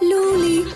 Luli.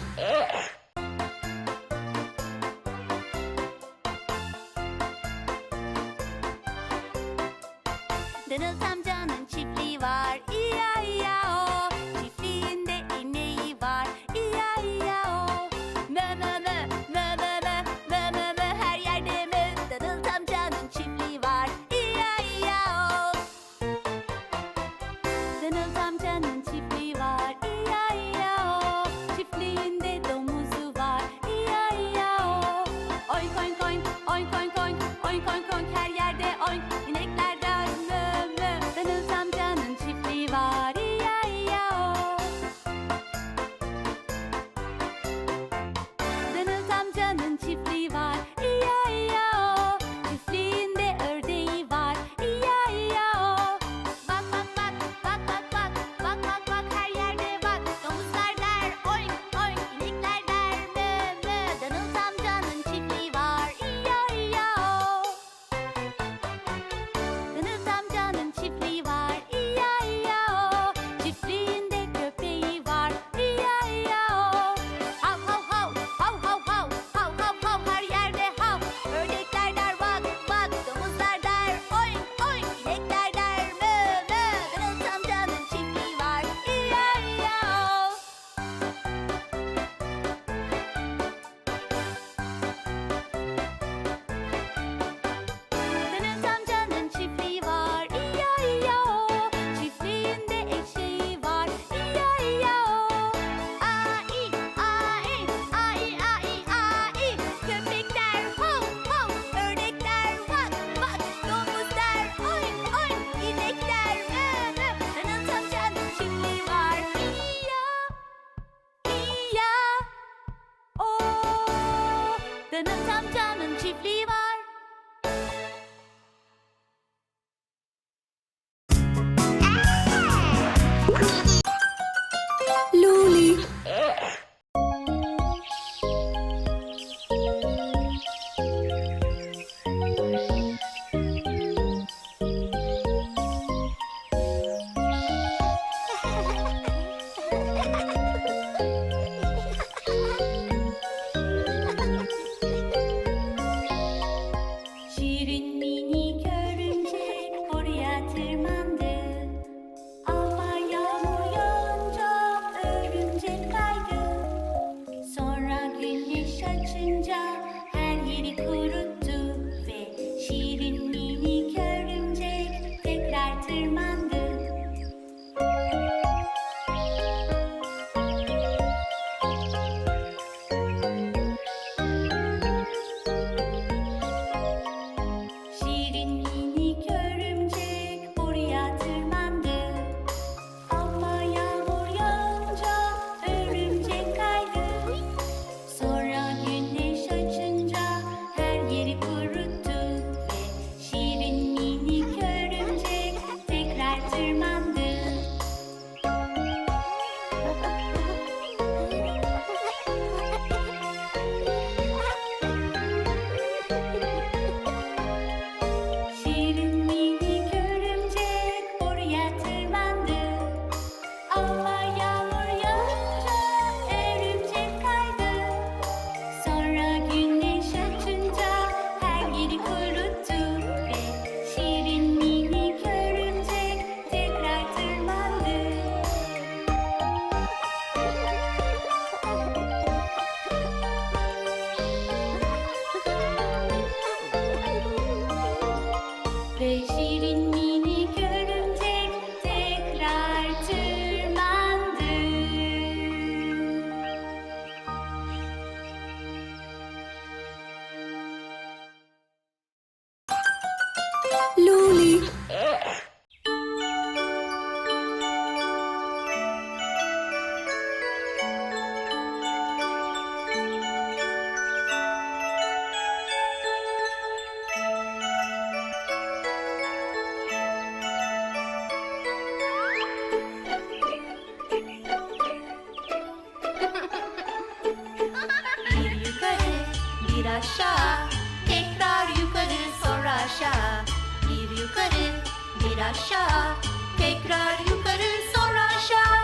bir aşağı Tekrar yukarı sonra aşağı.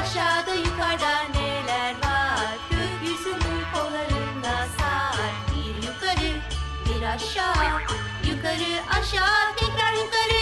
Aşağıda yukarıda neler var? Gökyüzünün kollarında sar? Bir yukarı bir aşağı Yukarı aşağı tekrar yukarı.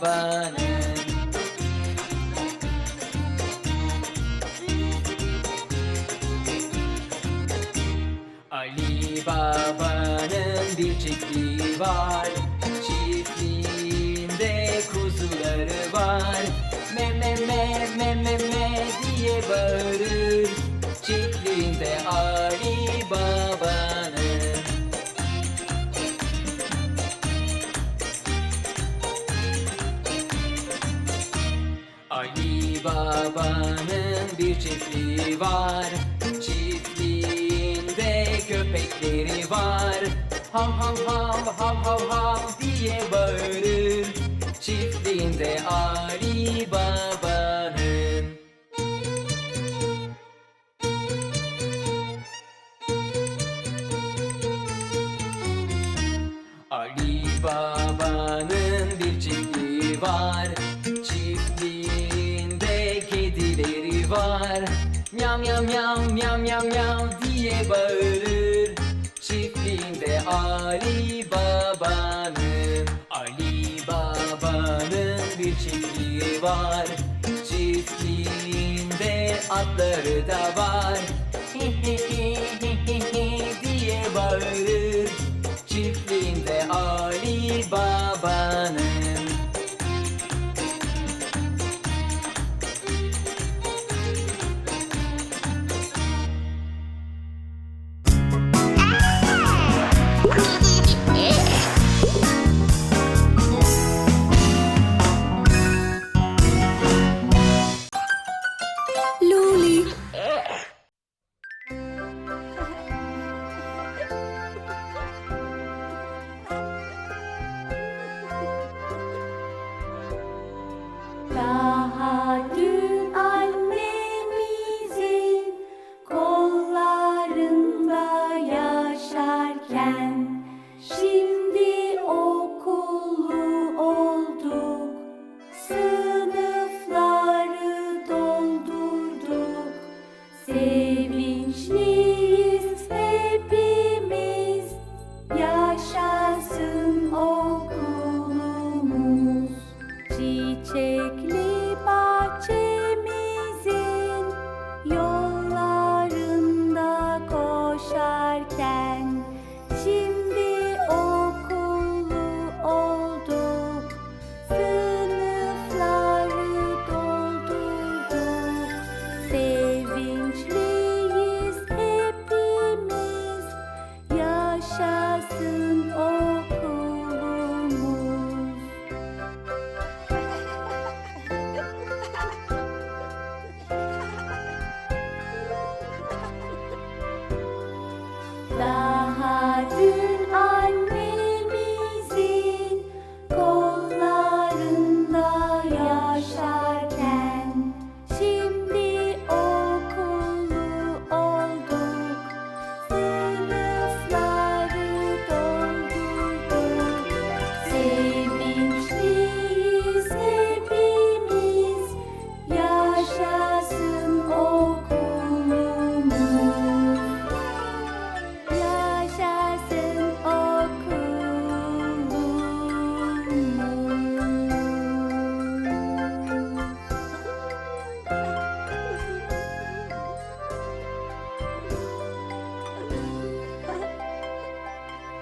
Baba'nın Ali Baba'nın bir çiftliği var Baba'nın bir çiftliği var. Çiftliğinde köpekleri var. Hav hav hav hav hav hav diye bağırır. Çiftliğinde Ali Baba'nın. Ali Baba'nın bir çiftliği var var Miyav miyav miyav miyav miyav miyav diye bağırır. Çiftliğinde Ali Baba'nın Ali Baba'nın bir çiftliği var. Çiftliğinde atları da var. Diye bağırır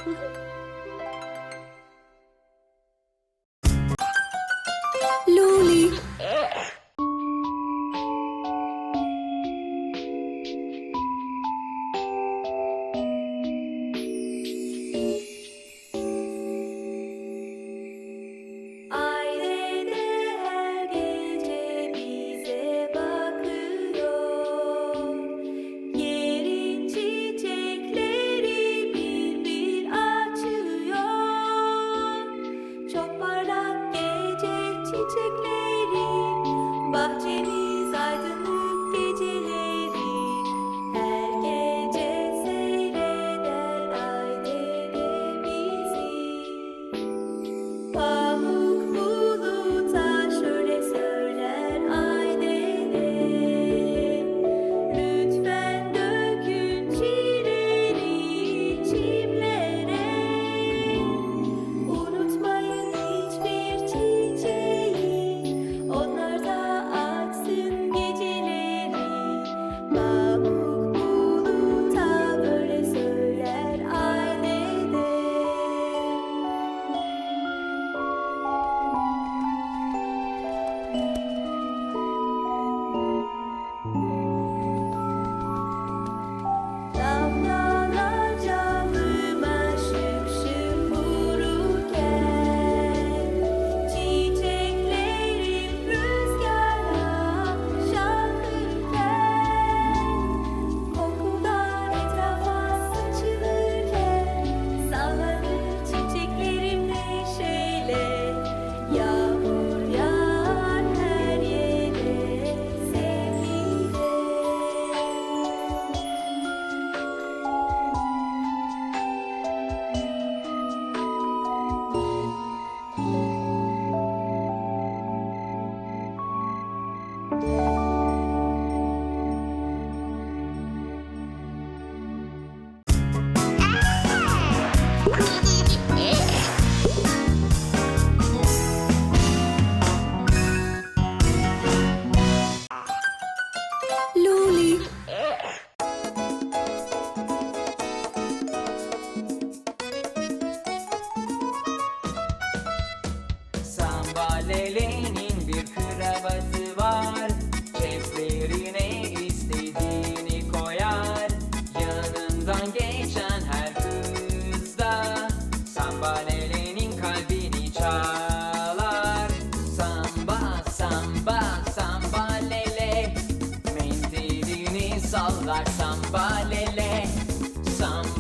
嗯 哼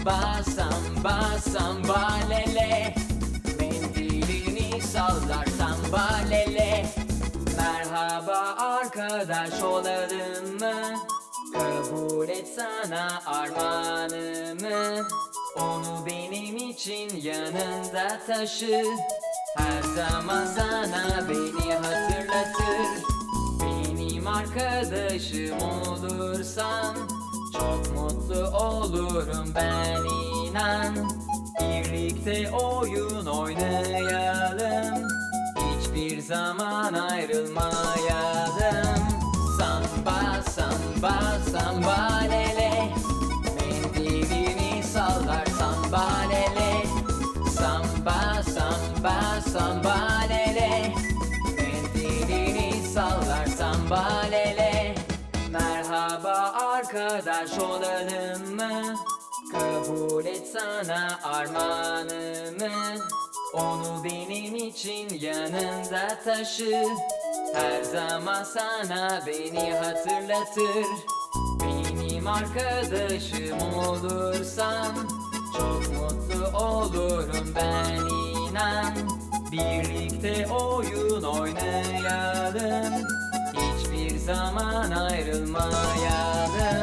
Samba samba samba lele. Mendilini sallar samba lele. Merhaba arkadaş olalım mı? Kabul et sana armağanımı. Onu benim için yanında taşı. Her zaman sana beni hatırlatır. Benim arkadaşım olursan Çok mutlu olurum ben inan Birlikte oyun oynayalım. Hiçbir zaman ayrılmayalım. Samba samba samba arkadaş olalım mı? Kabul et sana armağanımı. Onu benim için yanında taşı Her zaman sana beni hatırlatır. Benim arkadaşım olursan Çok mutlu olurum ben inan. Birlikte oyun oynayalım Hiçbir zaman ayrılmayalım